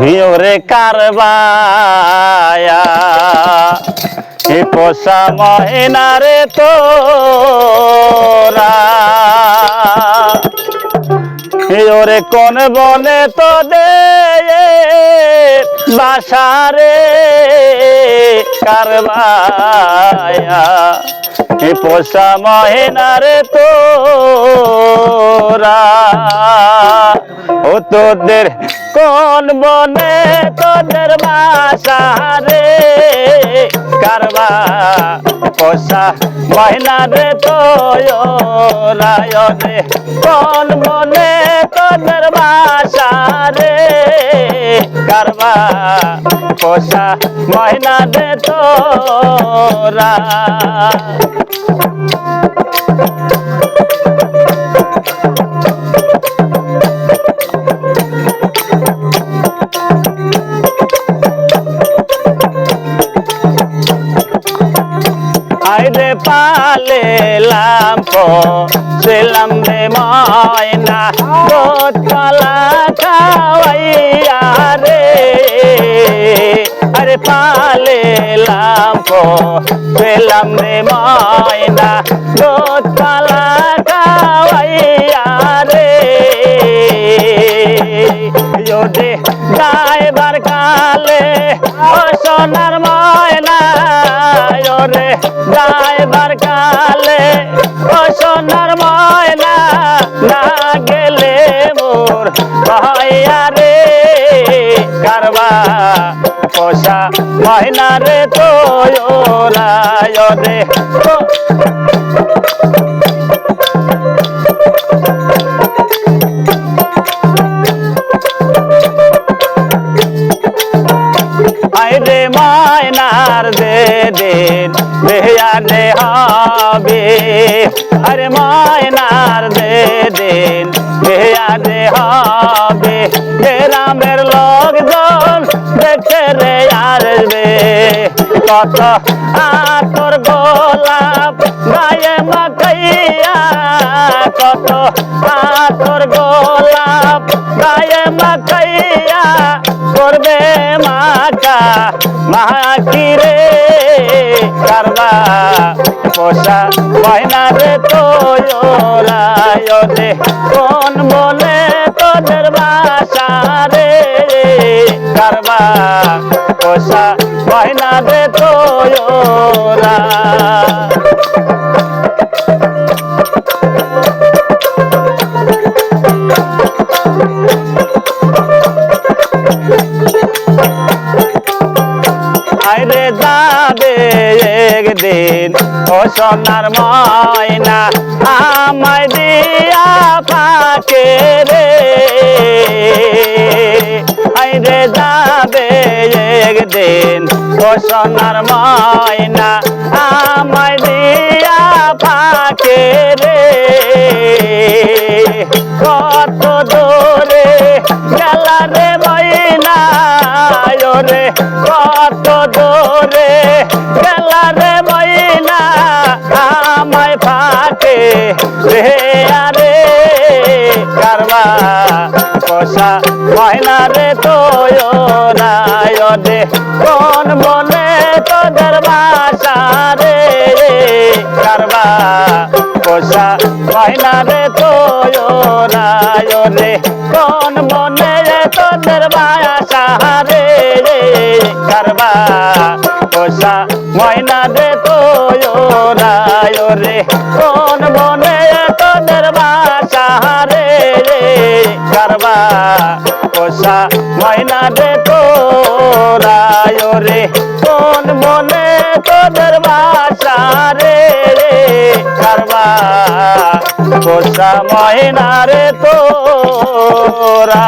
হিওরে কারবায়া। এ পোষা মহিনারে তোরা। ওরে কোন বনে তো দে বাসারে কারবায়া। এ পোষা মহিনারে তোরা। ও তোদের কোন বনে, তোদের বাসারে? কারবা পোষা মহিনারে তো রায়নে। কোন বনে, তোদের বাসারে? কারবা পোষা মহিনারে তোরা। আইরে পালে লাম্পো সেলাম রে ময়না বোধ কলা খাওয়াইয়া রে। আরে পালে লাম্পো সেলাম রে ময়না বোধ খাওয়াইয়া রে। যদি গাইবার কালে সোনার রে যাইবার কালে ও সোনার ময়না না গেলে মোর ভাইয়া রে। কারবা পোষা ময়না রে তো রে। দেয়ারে হবে। আরে মায়নার দে দিন দেয়ারে হবে, গ্রামের লোকজন দেখে রে আসবে। কত আতর গোলাপ গায়ে মাখাইয়া, কত আতর গোলাপ গায়ে মাখাইয়া করবে মাকা মাকিরে কারবা পোষা ময়না রে তো রায়নে কোন বলে তোদের বাসা রে? কারবা পোষা ময়না রে তো একদিন ও সোনার ময়না, আমায় দিয়া ফাঁকে রে। আইরে যাবে একদিন। ও সোনার ময়না, আমায় দিয়া ফাঁকে রে। কত দূরে গেলা রে ময়না রে। কত দূরে গেলা রে রে আরে কারবা পোষা ময়না রে তো রায় দে কোন বনে তোদের বাসা রে? কারবা পোষা ময়না রে তো রায় রে কোন বনে তোদের বাসা রে? কারবা ময়না রে তো রায় রে। কোন বনে তোদের বাসা রে? কারবা পোষা ময়না রে তো রায় রে। কোন বনে তোদের বাসা রে? কারবা পোষা ময়না রে। তোরা